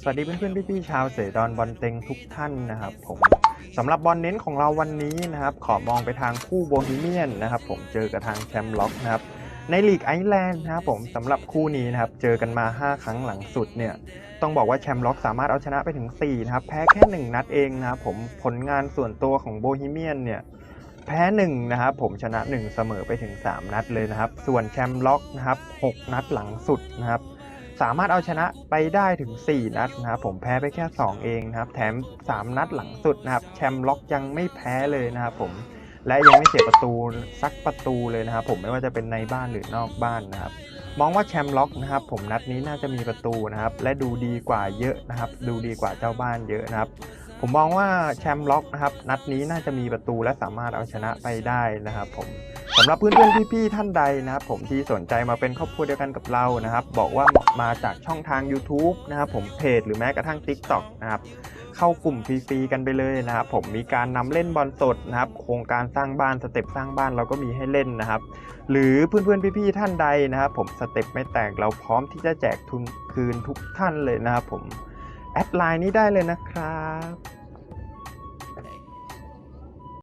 สวัสดีเพื่อนๆพี่ๆชาวเสดอนบอลเต็งทุกท่านนะครับผมสำหรับบอลเน้นของเราวันนี้นะครับขอมองไปทางคู่โบฮีเมียนนะครับผมเจอกับทางแชมป์ล็อกนะครับในลีกไอร์แลนด์นะครับผมสำหรับคู่นี้นะครับเจอกันมา 5 ครั้งหลังสุดเนี่ยต้องบอกว่าแชมป์ล็อกสามารถเอาชนะไปถึง4นะครับแพ้แค่ 1 นัดเองนะครับผมผลงานส่วนตัวของโบฮีเมียนเนี่ยแพ้1นะครับผมชนะ 1 เสมอไปถึง 3 นัดเลยนะครับ ส่วนแชมป์ล็อกนะครับ6นัดหลังสุดนะครับ สามารถเอาชนะไปได้ถึง 4 นัดนะครับผมแพ้ไปแค่ 2 เองนะครับ แถม 3 นัดหลังสุดนะครับแชมป์ล็อกยังไม่แพ้เลยนะครับผมและยังไม่เสียประตูสักประตูเลยนะครับผมไม่ว่าจะเป็นในบ้านหรือนอกบ้านนะครับ มองว่าแชมป์ล็อกนะครับ ผมนัดนี้น่าจะมีประตูนะครับ และดูดีกว่าเยอะนะครับ ดูดีกว่าเจ้าบ้านเยอะนะครับ ผมมองว่าแชมป์ล็อกนะครับ นัดนี้น่าจะมีประตูและสามารถเอาชนะไปได้นะครับ ผม สำหรับเพื่อนๆพี่ๆท่านใดนะครับผมที่สนใจมาเป็นครอบครัวเดียวกันกับเรานะครับ บอกว่ามาจากช่องทาง YouTube นะครับผมเพจหรือแม้กระทั่ง TikTok นะครับเข้ากลุ่มฟรีๆกันไปเลยนะครับผมมีการนำเล่นบอลสดนะครับ โครงการสร้างบ้านสเต็ปสร้างบ้านเราก็มีให้เล่นนะครับ หรือเพื่อนๆพี่ๆท่านใดนะครับ ผมสเต็ปไม่แตกเราพร้อมที่จะแจกทุนคืนทุกท่านเลยนะครับผมแอดไลน์นี้ได้เลยนะครับ